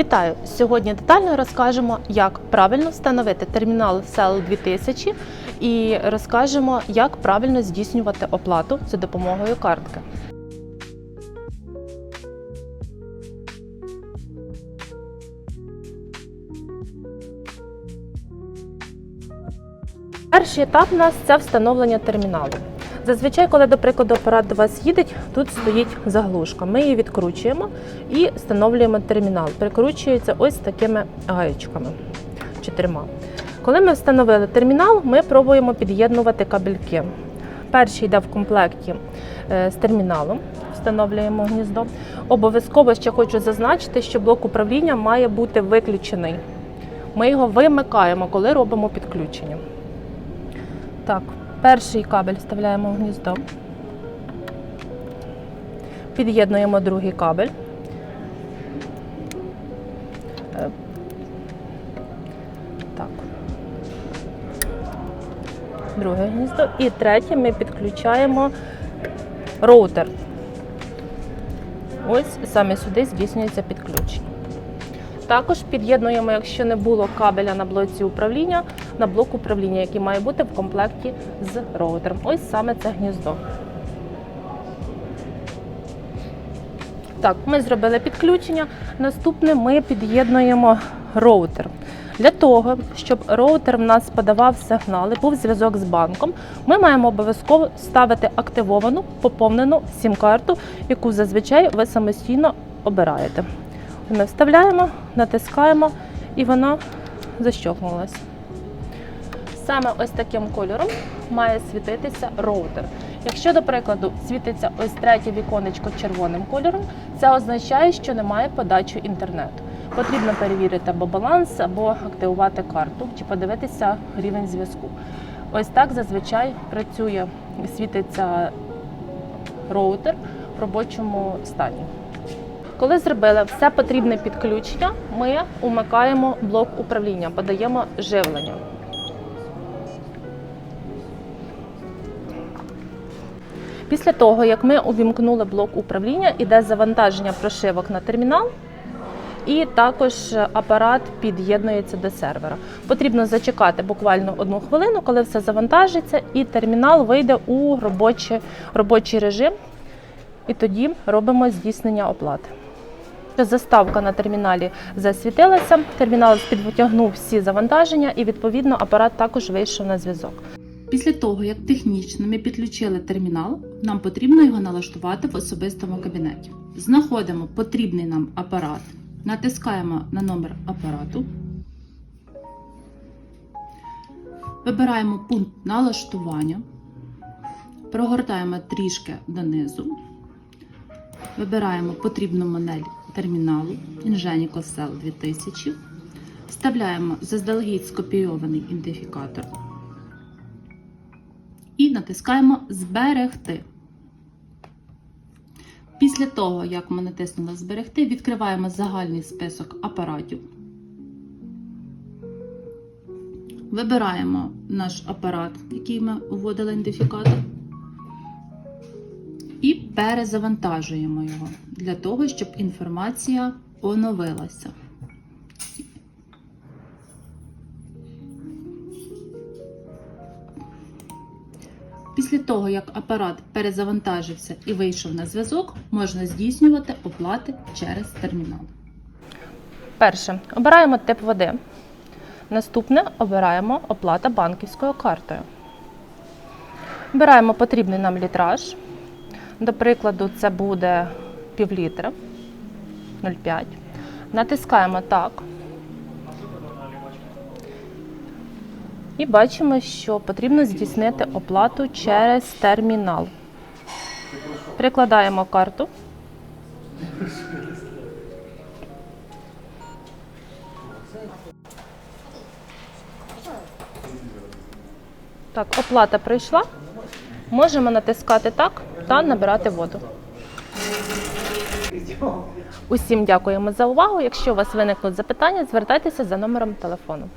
Вітаю! Сьогодні детально розкажемо, як правильно встановити термінал SEL 2000 і розкажемо, як правильно здійснювати оплату за допомогою картки. Перший етап у нас це встановлення терміналу. Зазвичай, коли, до прикладу, апарат до вас їде, тут стоїть заглушка. Ми її відкручуємо і встановлюємо термінал. Прикручується ось такими гаєчками чотирма. Коли ми встановили термінал, ми пробуємо під'єднувати кабельки. Перший йде в комплекті е, з терміналом, встановлюємо гніздо. Обов'язково ще хочу зазначити, що блок управління має бути виключений. Ми його вимикаємо, коли робимо підключення. Так, перший кабель вставляємо в гніздо. Під'єднуємо другий кабель. Е, Так. Друге гніздо. І третє ми підключаємо роутер. Ось саме сюди здійснюється підключення. Також під'єднуємо, якщо не було кабеля на блоці управління, на блок управління, який має бути в комплекті з роутером. Ось саме це гніздо. Так, ми зробили підключення. Наступне ми під'єднуємо роутер. Для того, щоб роутер в нас подавав сигнали, був зв'язок з банком, ми маємо обов'язково ставити активовану поповнену сім-карту, яку зазвичай ви самостійно обираєте. Ми вставляємо, натискаємо і вона защовкнулася. Саме ось таким кольором має світитися роутер. Якщо, до прикладу, світиться ось третє віконечко червоним кольором, це означає, що немає подачі інтернету. Потрібно перевірити або баланс, або активувати карту, чи подивитися рівень зв'язку. Ось так зазвичай працює, світиться роутер в робочому стані. Коли зробили все потрібне підключення, ми умикаємо блок управління, подаємо живлення. Після того, як ми увімкнули блок управління, іде завантаження прошивок на термінал, і також апарат під'єднується до сервера. Потрібно зачекати буквально одну хвилину, коли все завантажиться, і термінал вийде у робочий, робочий режим, і тоді робимо здійснення оплати. Заставка на терміналі засвітилася, термінал підтягнув всі завантаження, і відповідно апарат також вийшов на зв'язок. Після того, як технічно ми підключили термінал, нам потрібно його налаштувати в особистому кабінеті. Знаходимо потрібний нам апарат, натискаємо на номер апарату, вибираємо пункт налаштування, прогортаємо трішки донизу, вибираємо потрібну модель терміналу Ingenico Cell 2000, вставляємо заздалегідь скопійований ідентифікатор і натискаємо Зберегти. Після того, як ми натиснули Зберегти, відкриваємо загальний список апаратів. Вибираємо наш апарат, який ми вводили ідентифікатор, і перезавантажуємо його для того, щоб інформація оновилася. Після того, як апарат перезавантажився і вийшов на зв'язок, можна здійснювати оплати через термінал. Перше, обираємо тип води. Наступне обираємо оплата банківською картою. Обираємо потрібний нам літраж. До прикладу, це буде пів літра 0,5. Натискаємо так. І бачимо, що потрібно здійснити оплату через термінал. Прикладаємо карту. Так, оплата прийшла. Можемо натискати так та набирати воду. Усім дякуємо за увагу. Якщо у вас виникнуть запитання, звертайтеся за номером телефону.